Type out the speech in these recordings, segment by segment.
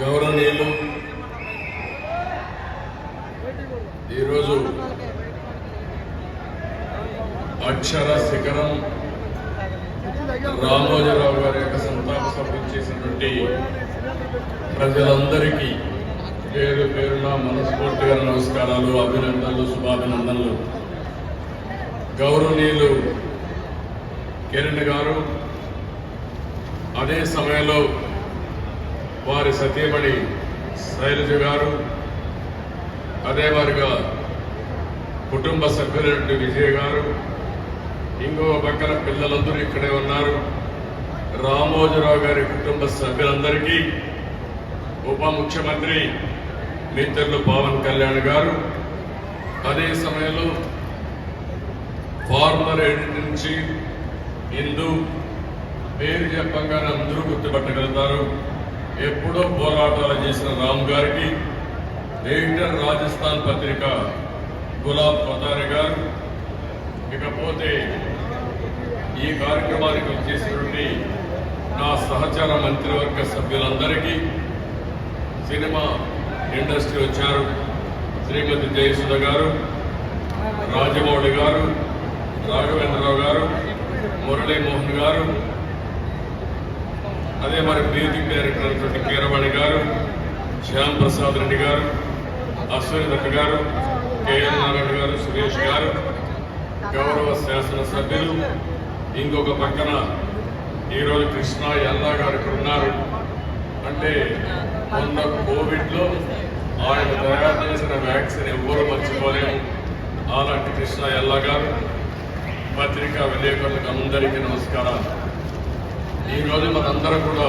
గౌరవనీయులు ఈరోజు అక్షర శిఖరం రామోజీరావు గారి యొక్క సంతాప సభ చేసినటువంటి ప్రజలందరికీ పేరు పేరున మనస్ఫూర్తిగా నమస్కారాలు అభినందనలు శుభాభినందనలు. గౌరవనీయులు కిరణ్ గారు అదే సమయంలో వారి సతీమణి శైలజ గారు అదే వారిగా కుటుంబ సభ్యులైనటువంటి విజయ్ గారు ఇంకో పక్కన పిల్లలందరూ ఇక్కడే ఉన్నారు. రామోజీరావు గారి కుటుంబ సభ్యులందరికీ ఉప ముఖ్యమంత్రి మిత్రులు పవన్ కళ్యాణ్ గారు అదే సమయంలో ఫార్మర్ ఎడిట్ నుంచి హిందూ పేరు చెప్పంగానే అందరూ గుర్తుపట్టగలుగుతారు. ఎప్పుడో పోరాటాలు చేసిన రామ్ గారికి ఎడిటర్ రాజస్థాన్ పత్రిక గులాబ్ పతారి గారు ఇకపోతే ఈ కార్యక్రమానికి వచ్చేసినటువంటి నా సహచార మంత్రివర్గ సభ్యులందరికీ సినిమా ఇండస్ట్రీ వచ్చారు. శ్రీమతి జయసుధ గారు రాజమౌళి గారు రాఘవేంద్రరావు గారు మురళీమోహన్ గారు అదే మరి మ్యూజిక్ డైరెక్టర్ అయినటువంటి కీరవాణి గారు శ్యామ్ ప్రసాద్ రెడ్డి గారు అశ్విని దత్ గారు కేఎల్ నారాయణ గారు సురేష్ గారు గౌరవ శాసనసభ్యులు ఇంకొక పక్కన ఈరోజు కృష్ణ ఎల్లా గారు ఇక్కడ ఉన్నారు. అంటే మొన్న కోవిడ్లో ఆయన తయారు చేసిన వ్యాక్సిన్ ఎవ్వరూ మర్చిపోలేము. అలాంటి కృష్ణ ఎల్లా గారు పత్రికా విలేకరులకు అందరికీ నమస్కారాలు. ఈరోజు మనందరం కూడా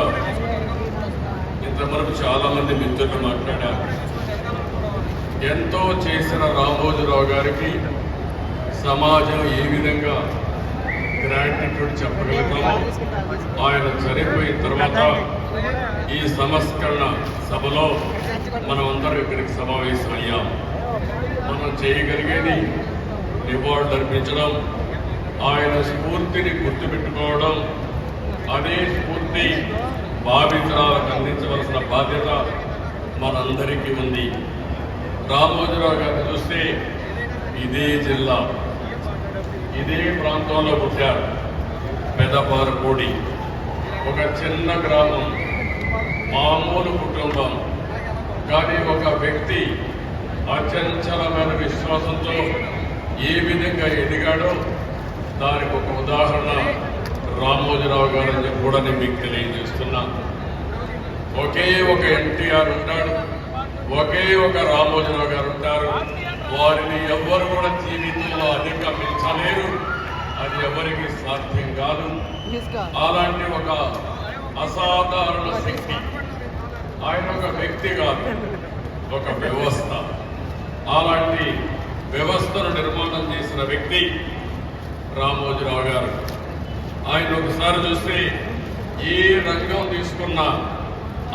ఇంతవరకు చాలా మంది మిత్రులు మాట్లాడారు. ఎంతో చేసిన రామోజీరావు గారికి సమాజం ఏ విధంగా గ్రాటిట్యూడ్ చెప్పగలుగుతామో ఆయన చనిపోయిన తర్వాత ఈ సంస్కరణ సభలో మనం అందరం ఇక్కడికి సమావేశం అయ్యాం. మనం చేయగలిగేది రివార్డు అర్పించడం ఆయన స్ఫూర్తిని గుర్తుపెట్టుకోవడం అదే స్ఫూర్తి భావితరాలకు అందించవలసిన బాధ్యత మనందరికీ ఉంది. రామోజీరావు గారు చూస్తే ఇదే జిల్లా ఇదే ప్రాంతంలో పుట్టారు. పెదపారపూడి ఒక చిన్న గ్రామం మామూలు కుటుంబం. కానీ ఒక వ్యక్తి అచంచలమైన విశ్వాసంతో ఏ విధంగా ఎదిగాడో దానికి ఒక ఉదాహరణ రామోజీరావు గారు అని చెప్పి కూడా నేను మీకు తెలియజేస్తున్నా. ఒకే ఒక ఎన్టీఆర్ ఉంటాడు ఒకే ఒక రామోజీరావు గారు ఉంటారు. వారిని ఎవ్వరు కూడా జీవితంలో అధిగమించలేరు. అది ఎవరికి సాధ్యం కాదు. అలాంటి ఒక అసాధారణ శక్తి. ఆయన ఒక వ్యక్తి కాదు. ఒక వ్యవస్థ. అలాంటి వ్యవస్థను నిర్మాణం చేసిన వ్యక్తి రామోజీరావు గారు ఆయన ఒకసారి చూస్తే ఏ రంగం తీసుకున్నా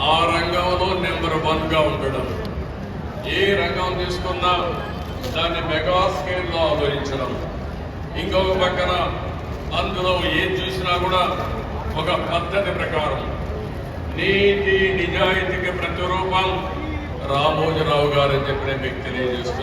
ఆ రంగంలో నెంబర్ వన్గా ఉండడం. ఏ రంగం తీసుకున్నా దాన్ని మెగా స్కేల్లో ఆలోచించడం ఇంకొక పక్కన అందులో ఏం చూసినా కూడా ఒక పద్ధతి ప్రకారం నీతి నిజాయితీకి ప్రతిరూపం రామోజీరావు గారు అని చెప్పిన వ్యక్తి తెలియజేస్తున్నారు